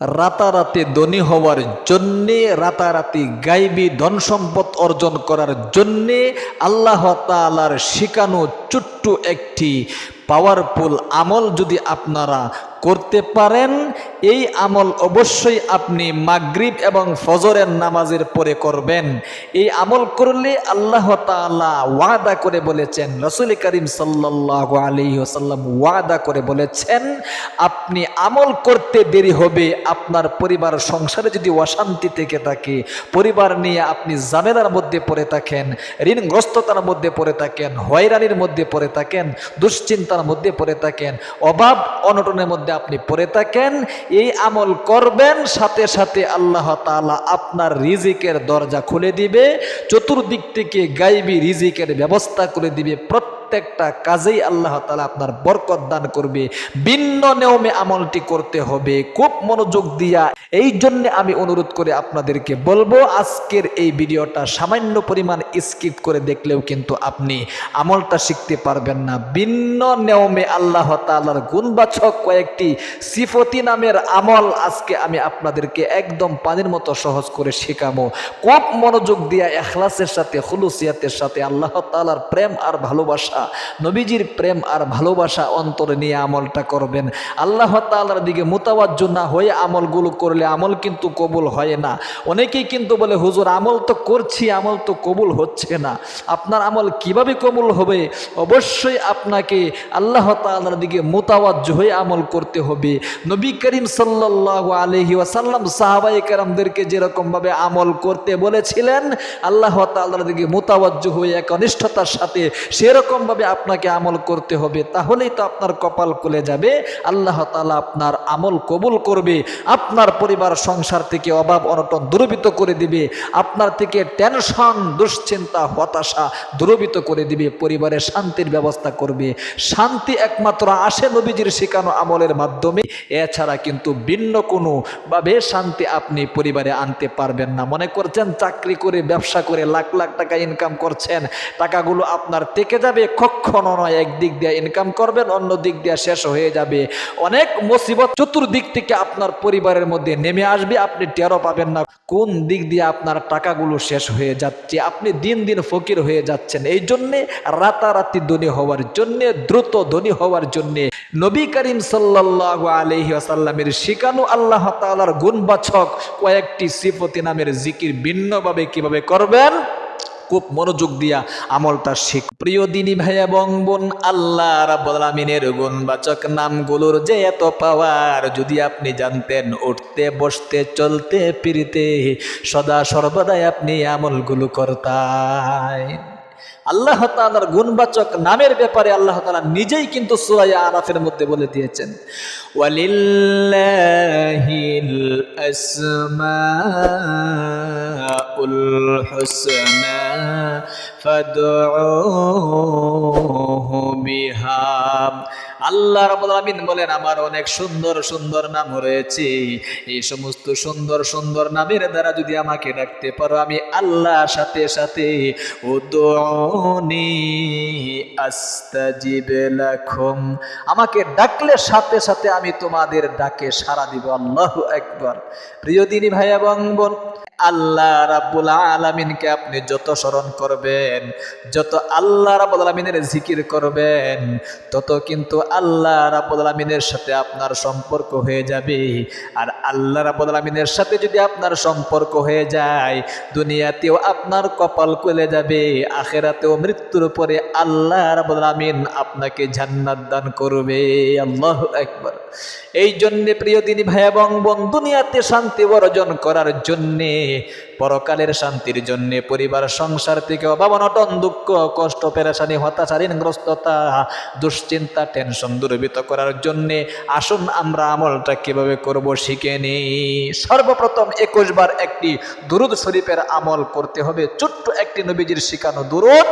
রাতারাতি ধনী হওয়ার জন্যে রাতারাতি গাইবি ধন সম্পদ অর্জন করার জন্যে আল্লাহ তালার শিকানো ছোট্ট একটি পাওয়ারফুল আমল যদি আপনারা করতে পারেন, এই আমল অবশ্যই আপনি মাগরিব এবং ফজরের নামাজের পরে করবেন। এই আমল করলে আল্লাহ তাআলা ওয়াদা করে বলেছেন, রসুল করিম সাল্লাহ আলী ওসাল্লাম ওয়াদা করে বলেছেন, আপনি আমল করতে দেরি হবে, আপনার পরিবার সংসারে যদি অশান্তি থেকে থাকে, পরিবার নিয়ে আপনি জামেলার মধ্যে পড়ে থাকেন, ঋণগ্রস্ততার মধ্যে পড়ে থাকেন, হয়রানির মধ্যে পড়ে থাকেন দুশ্চিন্তার মধ্যে পড়ে থাকেন। অভাব অনটনের মধ্যে আপনি পড়ে থাকেন। এই আমল করবেন, সাথে সাথে আল্লাহ তালা আপনার রিজিকের দরজা খুলে দিবে। চতুর্দিক থেকে গাইবি রিজিকের ব্যবস্থা করে দিবে। প্রত্যেকটা কাজেই আল্লাহ তালা আপনার বরকত দান করবে। ভিন্ন নিয়মে আমলটি করতে হবে। খুব মনোযোগ দিয়া এই জন্য আমি অনুরোধ করে আপনাদেরকে বলব, আজকের এই ভিডিওটা সামান্য পরিমাণ স্কিপ করে দেখলেও কিন্তু আপনি আমলটা শিখতে পারবেন না। ভিন্ন নিয়মে আল্লাহ তালার গুণবাচক কয়েকটি সিফতি নামের আমল আজকে আমি আপনাদেরকে একদম পানির মতো সহজ করে শেখাবো। খুব মনোযোগ দিয়া এখলাসের সাথে, খুলুসিয়াতের সাথে আল্লাহ তালার প্রেম আর ভালোবাসা নবীজির প্রেম আর ভালোবাসা অন্তরে নিয়ে আমলটা করবেন। আল্লাহ তালার দিকে মোতাবাজ্য না হয়ে আমলগুলো করলে আমল কিন্তু কবুল হয় না। অনেকেই কিন্তু বলে, হুজুর, আমল তো করছি, আমল তো কবুল হচ্ছে না। আপনার আমল কীভাবে কবুল হবে? অবশ্যই আপনাকে আল্লাহ তালার দিকে মোতাবাজ্য হয়ে আমল করতে হবে। নবী করিম সাল্লাহ আলহি ওয়াসাল্লাম সাহাবাই কেরামদেরকে যেরকমভাবে আমল করতে বলেছিলেন, আল্লাহ তাল্লার দিকে মোতাবাজ্য হয়ে এক অনিষ্ঠতার সাথে সেরকমভাবে আপনাকে আমল করতে হবে, তাহলেই তো আপনার কপাল খুলে যাবে। আল্লাহ তালা আপনার আমল কবুল করবে, আপনার পরিবার, সংসার থেকে অভাব অনটন দূরবিত করে দিবে, আপনার থেকে টেনশন, দুশ্চিন্তা, হতাশা দূরবিত করে দিবে, পরিবারে শান্তির ব্যবস্থা করবে। শান্তি একমাত্র আসে নবীজির শেখানো আমলের মাধ্যমে, এছাড়া কিন্তু ভিন্ন কোনো ভাবে শান্তি আপনি পরিবারে আনতে পারবেন না। মনে করছেন চাকরি করে, ব্যবসা করে লাখ লাখ টাকা ইনকাম করছেন, টাকাগুলো আপনার থেকে যাবে কখনো নয় একদিক দিয়ে ইনকাম করবেন, অন্য দিক দিয়ে শেষ হয়ে যাবে। অনেক মুসিবত চতুর্দিক থেকে আপনার পরিবারের মধ্যে নেমে আসবে, আপনি টেরো পাবেন না কোন দিক দিয়ে আপনার টাকাগুলো শেষ হয়ে যাচ্ছে, আপনি দিন দিন ফকির হয়ে যাচ্ছেন। এই জন্যে রাতারাতি ধনী হওয়ার জন্যে, দ্রুত ধনী হওয়ার জন্যে নবী করিম সাল্লাহ আলহি আসাল্লামের শিকানু আল্লাহ তালার গুণবাচক কয়েকটি সিফতি নামের জিকির ভিন্নভাবে কীভাবে করবেন? খুব মনোযোগ দিয়া আমলটা শিখ। প্রিয় দিনী ভাই এবং বোন, আল্লাহ রাব্বুল আমিনের গুণবাচক নামগুলোর যে এত পাওয়ার, যদি আপনি জানতেন, উঠতে, বসতে, চলতে পিড়িতে সদা সর্বদাই আপনি আমলগুলো করতাই। আল্লাহ তালার গুণবাচক নামের ব্যাপারে আল্লাহ তালা নিজেই কিন্তু সুরাই আরাফের মধ্যে বলে দিয়েছেন ওয়ালিল্লাহিল আসমাউল আল্লাহ রাব্বুল বলেন, আমার অনেক সুন্দর সুন্দর নাম রয়েছে। এই সমস্ত সুন্দর সুন্দর নামের দ্বারা যদি আমাকে ডাকতে পারো, আমি আল্লাহর সাথে সাথে উদুনি আস্তাজিব আমাকে ডাকলে সাথে সাথে আমি তোমাদের ডাকে সাড়া দিব। আল্লাহু একবার প্রিয় দিনী ভাই এবং বোন আল্লাহ রাব্বুল আলামিনকে আপনি যত স্মরণ করবেন, যত আল্লাহ রাব্বুল আলামিনের জিকির করবেন, তত কিন্তু আল্লাহ রাব্বুল আলামিনের সাথে আপনার সম্পর্ক হয়ে যাবে। আর আল্লাহ রাব্বুল আলামিনের সাথে যদি আপনার সম্পর্ক হয়ে যায়, দুনিয়াতেও আপনার কপাল খুলে যাবে, আখেরাতেও মৃত্যুর পরে আল্লাহ রাব্বুল আলামিন আপনাকে জান্নাত দান করবে। আল্লাহ আকবার। এই জন্যে প্রিয় দিনী ভাই এবং বোন দুনিয়াতে শান্তি অর্জন করার জন্যে, পরকালের শান্তির জন্য, পরিবার, সংসার থেকে অভাব, অনটন, দুঃখ, কষ্ট, পেরেশানি হতাশা ঋণগ্রস্ততা, দুশ্চিন্তা, টেনশন দূরীভূত করার জন্য আসুন আমরা আমলটা কীভাবে করব শিখে নিই। সর্বপ্রথম একুশ বার একটি দুরুদ শরীফের আমল করতে হবে। ছোট্ট একটি নবীজির শিখানো দুরুদ।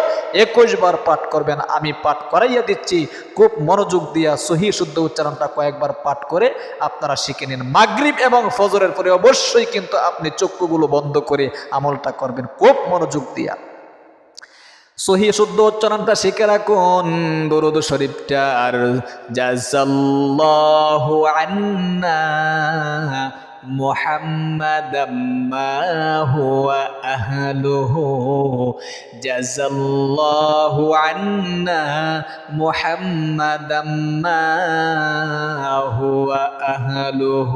একুশ বার পাঠ করবেন, আমি পাঠ করাইয়া দিচ্ছি। খুব মনোযোগ দিয়া সহি শুদ্ধ উচ্চারণটা কয়েকবার পাঠ করে আপনারা শিখে নিন। মাগরীব এবং ফজরের পরে অবশ্যই কিন্তু আপনি চক্ষুগুলো বন্ধ করে আমলটা করবেন, খুব মনোযোগ দিয়া। সহি শুদ্ধ উচ্চারণটা শিখে রাখুন, দরুদ শরীফটার। জাজাল্লাহু আন্না محمدا ما هو أهله جزى الله عنا محمدا ما هو أهله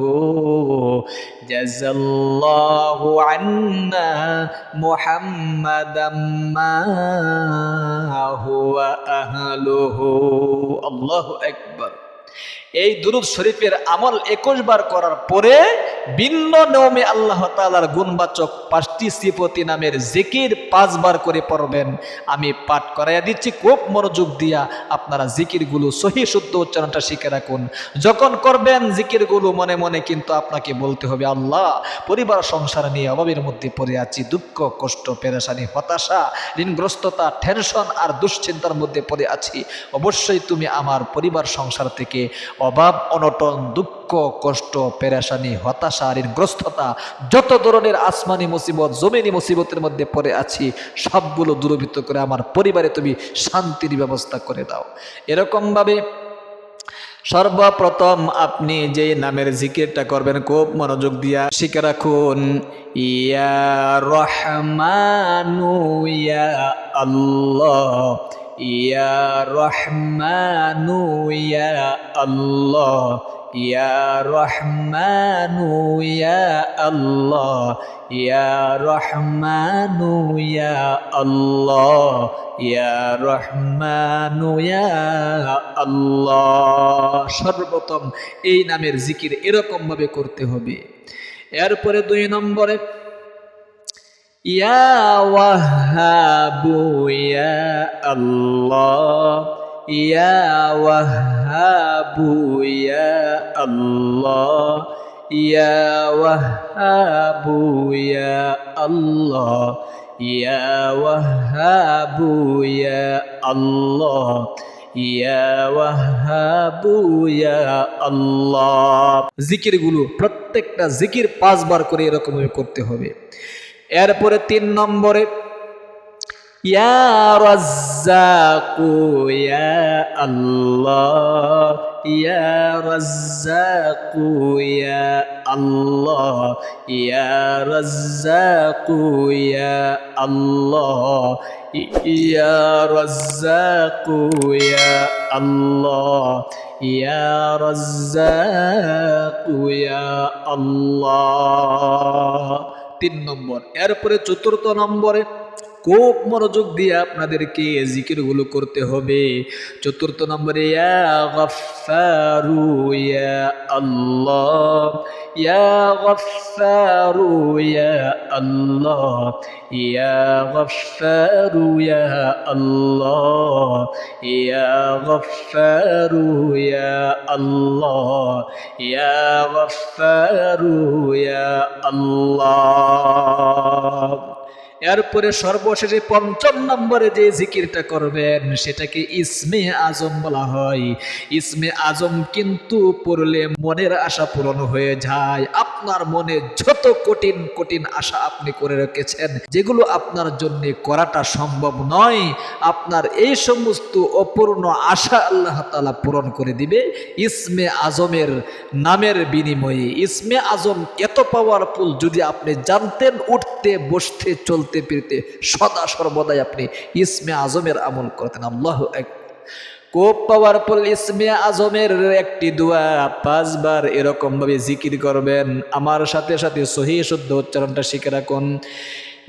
جزى الله عنا محمدا ما هو أهله الله أكبر এই দুরুদ শরীফের আমল একুশ বার করার পরে ভিন্ন নিয়মে আল্লাহ তালার গুণবাচক পাঁচটি শ্রীপতি নামের জিকির পাঁচবার করে পড়বেন। আমি পাঠ করাইয়া দিচ্ছি, খুব মনোযোগ দিয়া আপনারা জিকিরগুলো সহি শুদ্ধ উচ্চারণটা শিখে রাখুন। যখন করবেন জিকিরগুলো মনে মনে কিন্তু আপনাকে বলতে হবে, আল্লাহ, পরিবার সংসার নিয়ে অভাবের মধ্যে পড়ে আছি, দুঃখ, কষ্ট, পেরেশানি, হতাশা, ঋণগ্রস্ততা টেনশন আর দুশ্চিন্তার মধ্যে পড়ে আছি। অবশ্যই তুমি আমার পরিবার, সংসার থেকে অভাব, অনটন, দুঃখ, কষ্ট, পেরেশানি, হতাশা, ঋণগ্রস্ততা, যত ধরনের আসমানি মুসিবত, জমিনি মুসিবতের মধ্যে পড়ে আছি, সবগুলো দূরভূত করে আমার পরিবারে তুমি শান্তির ব্যবস্থা করে দাও। এরকমভাবে সর্বপ্রথম আপনি যে নামের জিকিরটা করবেন, খুব মনোযোগ দিয়া শিখে রাখুন, ইয়া রহমানু ইয়া আল্লাহ ইয়া রহমানু, ইয়া আল্লাহ, ইয়া রহমানু, ইয়া আল্লাহ, ইয়া রহমানু, ইয়া আল্লাহ, ইয়া রহমানু, ইয়া আল্লাহ। সর্বপ্রথম এই নামের জিকির এরকম ভাবে করতে হবে। এরপরে দুই নম্বরে ইয়া ওয়াহাবু, ইয়া আল্লাহ, ইয়া ওয়াহাবু, ইয়া আল্লাহ, ইয়া ওয়াহাবু, ইয়া আল্লাহ, ইয়া ওয়াহাবু, ইয়া আল্লাহ জিকিরগুলো প্রত্যেকটা জিকির পাঁচবার করে এরকম করতে হবে। এরপরে তিন নম্বরে, ইয়া রাজ্জাকু, ইয়া আল্লাহ, ইয়া রাজ্জাকু, ইয়া আল্লাহ, ইয়া রাজ্জাকু, ইয়া আল্লাহ, ইয়া রাজ্জাকু, ইয়া আল্লাহ, ইয়া রাজ্জাকু, ইয়া আল্লাহ। তিন নম্বর। এরপরে চতুর্থ নম্বরে খুব মনোযোগ দিয়ে আপনাদেরকে জিকিরগুলো করতে হবে। চতুর্থ নম্বরে, ইয়া গফারু ইয়া আল্লাহ, ইয়া গফারু ইয়া আল্লাহ, ইয়া গফারু ইয়া ইয়া গফারু ইয়া আল্লাহ। এরপরে সর্বশেষে পঞ্চম নম্বরে যে জিকিরটা করবেন, সেটাকে ইসমে আজম বলা হয়। ইসমে আজম কিন্তু পড়লে মনের আশা পূরণ হয়ে যায়। আপনার মনে যত কঠিন কঠিন আশা আপনি করে রেখেছেন, যেগুলো আপনার জন্য করাটা সম্ভব নয়, আপনার এই সমস্ত অপূর্ণ আশা আল্লাহ তালা পূরণ করে দিবে ইসমে আজমের নামের বিনিময়ে। ইসমে আজম এত পাওয়ারফুল যদি আপনি জানতেন, উঠতে, বসতে, চলতে ফিরতে সদা সর্বদাই আপনি ইসমে আজমের আমল করতেন আল্লাহ এক খুব পাওয়ারফুল ইসমে আজমের একটি দোয়া পাঁচবার এরকম ভাবে জিকির করবেন আমার সাথে সাথে সহি শুদ্ধ উচ্চারণটা শিখে রাখুন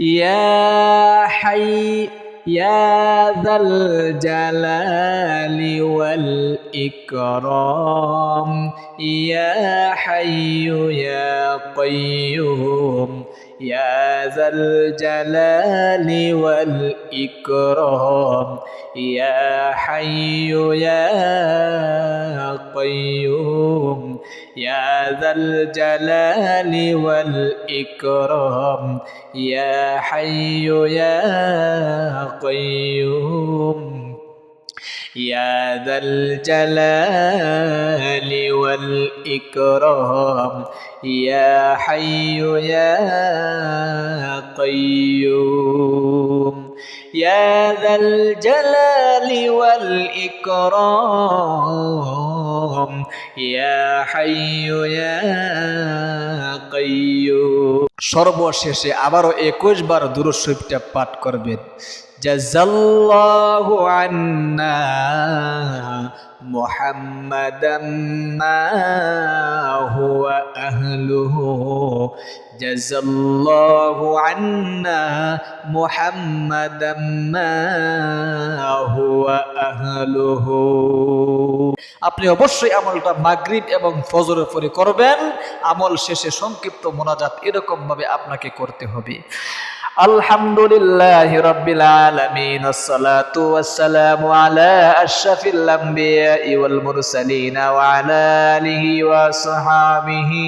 ইয়া হাই يا ذا الجلال والإكرام يا حي يا قيوم يا ذا الجلال والإكرام يا حي يا قيوم يا ذا الجلال والإكرام يا حي يا قيوم. يا ذا الجلال والإكرام يا حي يا قيوم يا ذا الجلال والإكرام يا حي يا القيوم সর্বশেষে আবারও একুশ বার দুরুদ শরীফটা পাঠ করবেন জাজাল্লাহু আন্না মুহাম্মাদাম মা হুয়া আহলুহু। জাজাল্লাহু আন্না মুহাম্মাদাম মা হুয়া আহলুহু। আপনি অবশ্যই আমলটা মাগরিব এবং ফজরের পরে করবেন। আমল শেষে সংক্ষিপ্ত মোনাজাত এরকম ভাবে আপনাকে করতে হবে। আলহামদুলিল্লাহ রব্বিল আলামিন আসসালাতু ওয়াসসালামু আলা আশরাফিল আমবিয়া ওয়াল মুরসালিন ওয়া আলা আলিহি ওয়া সাহাবিহি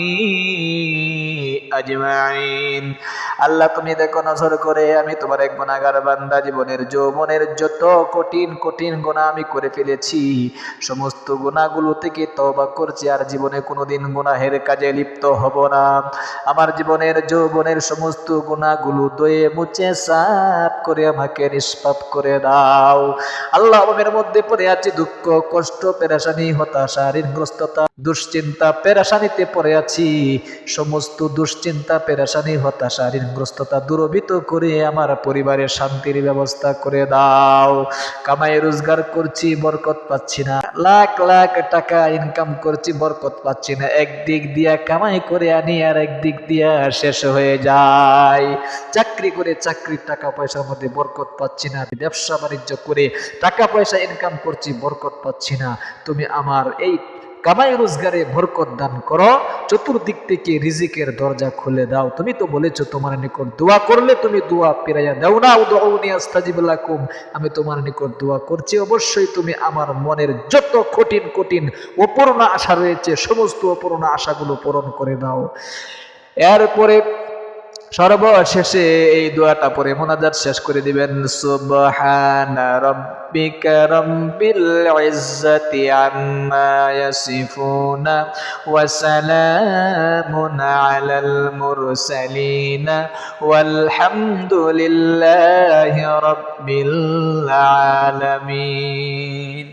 আজমাইন। আল্লাহ, তুমি দেখো, নজর করে আমি তোমার এক গুনাহগার বান্দা, জীবনের যৌবনের যত কঠিন কঠিন গুনাহ আমি করে ফেলেছি, সমস্ত গুনাহগুলো থেকে তওবা করছি আর জীবনে কোনোদিন গুনাহের কাজে লিপ্ত হব না। আমার জীবনের যৌবনের সমস্ত গুনাহগুলো দয়ে মুছে, সাফ করে আমাকে নিষ্পাপ করে দাও। আল্লাহ অভাবের মধ্যে পড়ে আছি দুঃখ, কষ্ট, পেরাশানি, হতাশা, ঋণগ্রস্ততা, দুশ্চিন্তা, পেরাশানিতে পড়ে আছি। সমস্ত দুশ্চিন্তা, পেরাশানি, হতাশা, ঋণগ্রস্ততা দূরবিত করে আমার পরিবারের শান্তির ব্যবস্থা করে দাও। কামাই রোজগার করছি, বরকত পাচ্ছি না। লাখ লাখ টাকা ইনকাম করছি, বরকত পাচ্ছি না। একদিক দিয়া কামাই করে আনি, আর একদিক দিয়া শেষ হয়ে যায়। চাকরি করে চাকরির টাকা পয়সার মধ্যে বরকত পাচ্ছি না। ব্যবসা বাণিজ্য করে টাকা পয়সা ইনকাম করছি, বরকত পাচ্ছি না। তুমি আমার এই কামাই রোজগারে বরকত দান করো, চতুর্দিক থেকে রিজিকের দরজা খুলে দাও। তুমি তো বলেছ তোমার নিকট দোয়া করলে তুমি দোয়া পেরাইয়া দাও না। উদৌনি আস্তাজিব লাকুম আমি তোমার নিকট দোয়া করছি। অবশ্যই তুমি আমার মনের যত কঠিন কঠিন, অপূর্ণ আশা রয়েছে, সমস্ত অপূর্ণ আশাগুলো পূরণ করে দাও। এরপরে সর্বশেষে এই দোয়াটা পরে মোনাজাত শেষ করে দিবেন। সুবহানা রাব্বিকা রাব্বিল ইজ্জাতি আম্মা ইয়াসিফুনা ওয়া সালামুন আলাল মুরসালিন ওয়ালহামদুলিল্লাহি রাব্বিল আলামিন।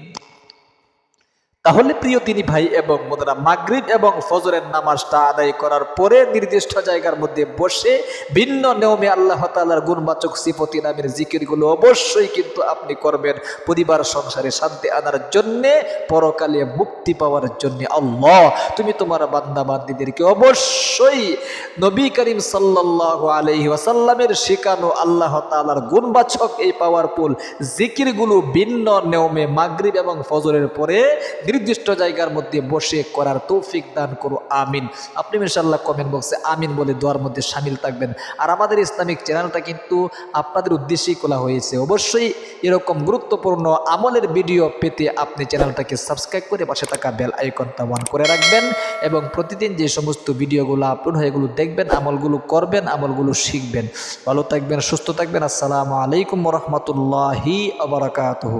তাহলে প্রিয় তিনি ভাই এবং মোদরা মাগরিব এবং ফজরের নামাজটা আদায় করার পরে নির্দিষ্ট জায়গার মধ্যে বসে ভিন্ন নিয়মে আল্লাহ তালার গুণবাচক সিপতি নামের জিকিরগুলো অবশ্যই কিন্তু আপনি করবেন পরিবার, সংসারে শান্তি আনার জন্যে, পরকালে মুক্তি পাওয়ার জন্যে। আল্লাহ, তুমি তোমার বান্দা বান্দিদেরকে অবশ্যই নবী করিম সাল্লাহ আলহি ওয়াসাল্লামের শেখানো আল্লাহ তালার গুণবাচক এই পাওয়ারফুল জিকিরগুলো ভিন্ন নিয়মে মাগরিব এবং ফজরের পরে নির্দিষ্ট জায়গার মধ্যে বসে করার তৌফিক দান করো, আমিন। আপনি ইনশাল্লাহ কমেন্ট বক্সে আমিন বলে দোয়ার মধ্যে সামিল থাকবেন। আর আমাদের ইসলামিক চ্যানেলটা কিন্তু আপনাদের উদ্দেশ্যেই খোলা হয়েছে। অবশ্যই এরকম গুরুত্বপূর্ণ আমলের ভিডিও পেতে আপনি চ্যানেলটাকে সাবস্ক্রাইব করে পাশে থাকা বেল আইকনটা অন করে রাখবেন এবং প্রতিদিন যে সমস্ত ভিডিওগুলো আপলোড হয়, এগুলো দেখবেন, আমলগুলো করবেন, আমলগুলো শিখবেন। ভালো থাকবেন, সুস্থ থাকবেন। আসসালামু আলাইকুম রহমতুল্লাহি আবরাকাতহ